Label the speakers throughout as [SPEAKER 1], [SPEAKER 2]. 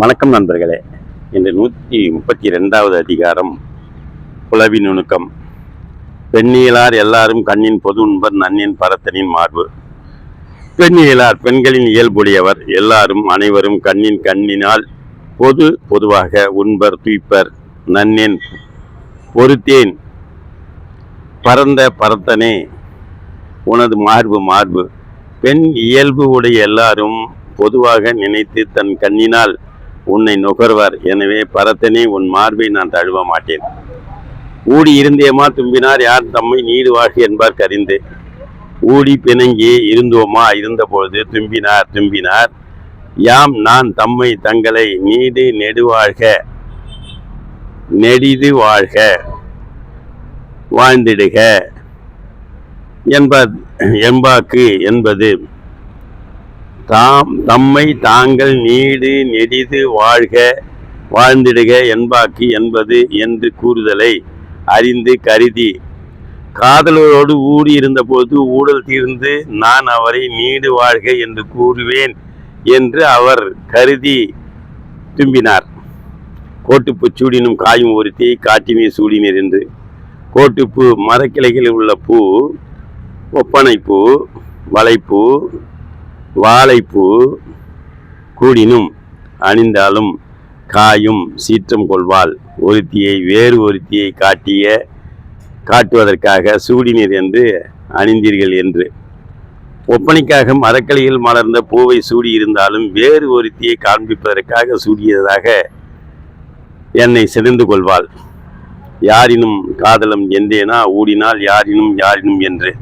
[SPEAKER 1] வணக்கம் நண்பர்களே. இந்த நூற்றி முப்பத்தி ரெண்டாவது அதிகாரம் புலவி நுணுக்கம். பெண்ணியலார் எல்லாரும் கண்ணின் பொது உண்பர் நன்னின் பரத்தனின் மார்பு. பெண்ணியலார் பெண்களின் இயல்புடையவர் எல்லாரும் அனைவரும் கண்ணின் கண்ணினால் பொது பொதுவாக உண்பர் துய்ப்பர் நன்னேன் பொறுத்தேன் பரந்த பரத்தனே உனது மார்பு மார்பு. பெண் இயல்பு உடைய எல்லாரும் பொதுவாக நினைத்து தன் கண்ணினால் உன்னை நுகர்வர். எனவே பரத்தனே உன் மார்பை நான் தழுவ மாட்டேன். ஊடி இருந்தேமா தும்பினார் யார் தம்மை நீடு வாழ்க என்பார் கரிந்து. ஊடி பிணங்கி இருந்தோமா இருந்தபொழுது தும்பினார் தும்பினார். யாம் நான் தம்மை தங்களை நீடு நெடுவாழ்க நெடிது வாழ்க வாழ்ந்திடுக என்ப எம்பாக்கு என்பது. தாம் தம்மை தாங்கள் நீடு நெடிது வாழ்க வாழ்ந்திடுக என்பாக்கு என்பது என்று கூறுதலை அறிந்து கருதி. காதலரோடு ஊடி இருந்தபோது ஊடல் தீர்ந்து நான் அவரை நீடு வாழ்க என்று கூறுவேன் என்று அவர் கருதி தும்பினார். கோட்டுப்பு சூடினும் காயும் ஒருத்தி காட்டினே சூடினர் என்று. கோட்டுப்பு மரக்கிளைகளில் உள்ள பூ ஒப்பனைப்பூ வளைப்பூ வாழைப்பூ கூடினும் அணிந்தாலும் காயும் சீற்றம் கொள்வாள். ஒருத்தியை வேறு ஒருத்தியை காட்டிய காட்டுவதற்காக சூடினீர் என்று அணிந்தீர்கள் என்று. ஒப்பனைக்காக மரக்கலையில் மலர்ந்த பூவை சூடியிருந்தாலும் வேறு ஒருத்தியை காண்பிப்பதற்காக சூடியதாக என்னை செறிந்து கொள்வாள். யாரினும் காதலம் எந்தேனா? ஊடினால் யாரினும் யாரினும் என்று.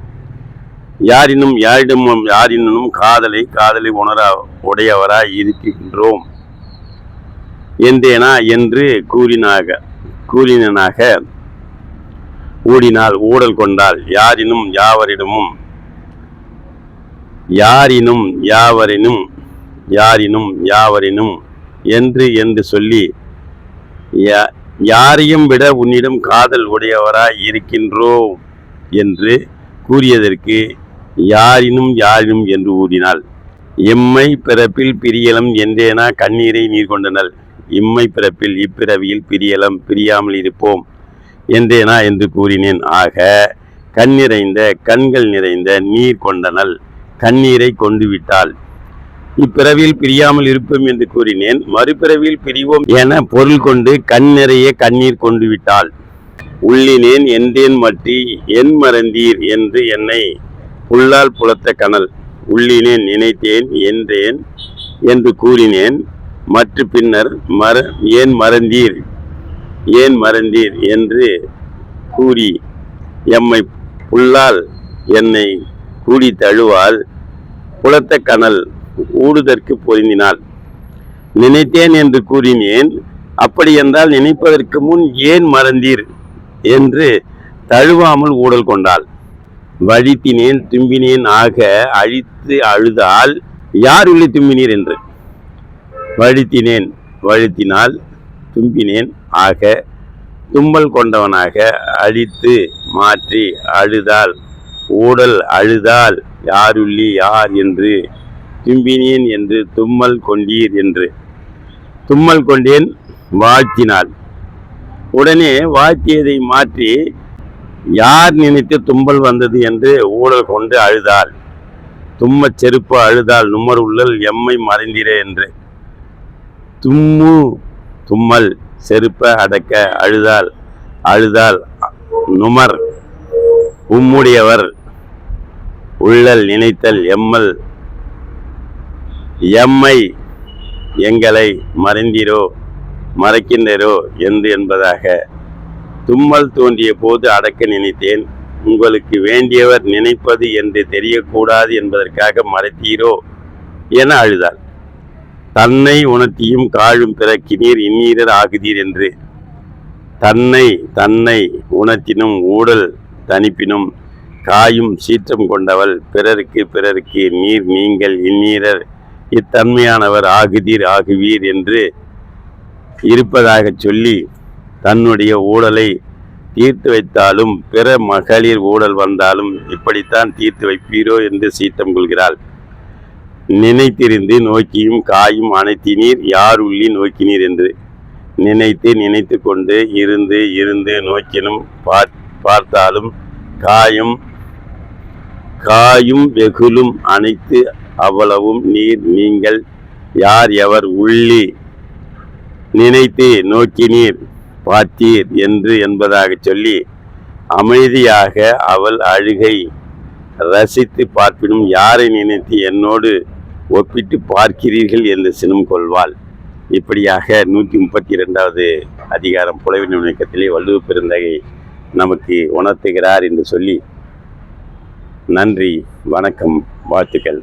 [SPEAKER 1] யாரினும் யாரிடமும் யாரினும் காதலை காதலை உணர உடையவராய் இருக்கின்றோம். என்றேனா? என்று கூறினாக கூறினாக ஊடினால் ஊடல் கொண்டால் யாரினும் யாவரிடமும் யாரினும் யாவரினும் யாரினும் யாவரினும் என்று என்று சொல்லி யா- யாரையும் விட உன்னிடம் காதல் உடையவராய் இருக்கின்றோம் என்று கூறியதற்கு யாரினும் யாரினும் என்று ஊறினாள் எம்மை பிறப்பில் பிரியலம் என்றேனா கண்ணீரை நீர் கொண்டனள் இம்மை பிறப்பில் இப்பிறவியில் பிரியலம் பிரியாமல் இருப்போம் என்றேனா என்று கூறினேன். ஆக கண் நிறைந்த கண்கள் நிறைந்த நீர் கொண்டனள் கண்ணீரை கொண்டு விட்டாள் இப்பிறவியில் பிரியாமல் இருப்போம் என்று கூறினேன். மறுபிறவியில் பிரிவோம் என பொருள் கொண்டு கண் நிறைய கண்ணீர் கொண்டு விட்டாள் உள்ளினேன் என்றேன் மற்றி என் மறந்தீர் என்று என்னை புல்லால் புலத்த கனல் உள்ளினேன் நினைத்தேன் என்றேன் என்று கூறினேன். மற்ற பின்னர் மற ஏன் மறந்தீர்? ஏன் மறந்தீர் என்று கூறி எம்மை புல்லால் என்னை கூடி தழுவால் புலத்த கனல் ஊடுதற்கு பொருந்தினாள். நினைத்தேன் என்று கூறினேன் அப்படி என்றால் நினைப்பதற்கு முன் ஏன் மறந்தீர்? என்று தழுவாமல் ஊடல் கொண்டாள். வழித்தினேன் தும்பினேன் ஆக அழித்து அழுதால் யார் இல்லை தும்பினீர் என்று? வழித்தினேன் வழுத்தினால் தும்பினேன் ஆக தும்பல் கொண்டவனாக அழித்து மாற்றி அழுதால் ஊடல் அழுதால் யாருள்ளி யார் என்று தும்பினேன் என்று தும்மல் கொண்டீர் என்று. தும்மல் கொண்டேன் வாழ்த்தினாள் உடனே வாழ்த்தியதை மாற்றி யார் நினைத்து தும்பல் வந்தது என்று ஊழல் கொண்டு அழுதாள்? தும்மச் செருப்பு அழுதாள் நுமர் உள்ளல் எம்மை மறைந்திரே என்று. தும்மு தும்மல் செருப்ப அடக்க அழுதாள் அழுதாள் நுமர் உம்முடையவர் உள்ளல் நினைத்தல் எம்மல் எம்மை எங்களை மறைந்தீரோ மறைக்கின்றரோ என்று என்பதாக தும்மல் தோன்றிய போது அடக்க நினைத்தேன். உங்களுக்கு வேண்டியவர் நினைப்பது என்று தெரியக்கூடாது என்பதற்காக மறைத்தீரோ என அழுதாள். தன்னை உணர்த்தியும் காழும் பிறக்கினீர் இந்நீரர் ஆகுதீர் என்று. தன்னை தன்னை உணர்த்தினும் ஊடல் தனிப்பினும் காயும் சீற்றம் கொண்டவள். பிறருக்கு பிறருக்கு நீர் நீங்கள் இந்நீரர் இத்தன்மையானவர் ஆகுதீர் ஆகுவீர் என்று இருப்பதாகச் சொல்லி தன்னுடைய ஊழலை தீர்த்து வைத்தாலும் பிற மகளிர் ஊழல் வந்தாலும் இப்படித்தான் தீர்த்து வைப்பீரோ என்று சீற்றம் கொள்கிறாள். நினைத்திருந்து நோக்கியும் காயும் அனைத்தினீர் யார் உள்ளி நோக்கினீர் என்று நினைத்து நினைத்து கொண்டு இருந்து இருந்து நோக்கினும் பார்த்தாலும் காயும் காயும் வெகுலும் அனைத்து அவ்வளவும் நீர் நீங்கள் யார் எவர் உள்ளி நினைத்து நோக்கினீர். பார்த்தீர் என்று என்பதாகச் சொல்லி அமைதியாக அவள் அழுகை ரசித்து பார்ப்பினும் யாரை நினைத்து என்னோடு ஒப்பிட்டு பார்க்கிறீர்கள்? என்று சினம் கொள்வாள். இப்படியாக நூற்றி முப்பத்தி இரண்டாவது அதிகாரம் புலவின் இணக்கத்திலே வள்ளுவ பெருந்தகை நமக்கு உணர்த்துகிறார் என்று சொல்லி நன்றி வணக்கம் வாழ்த்துக்கள்.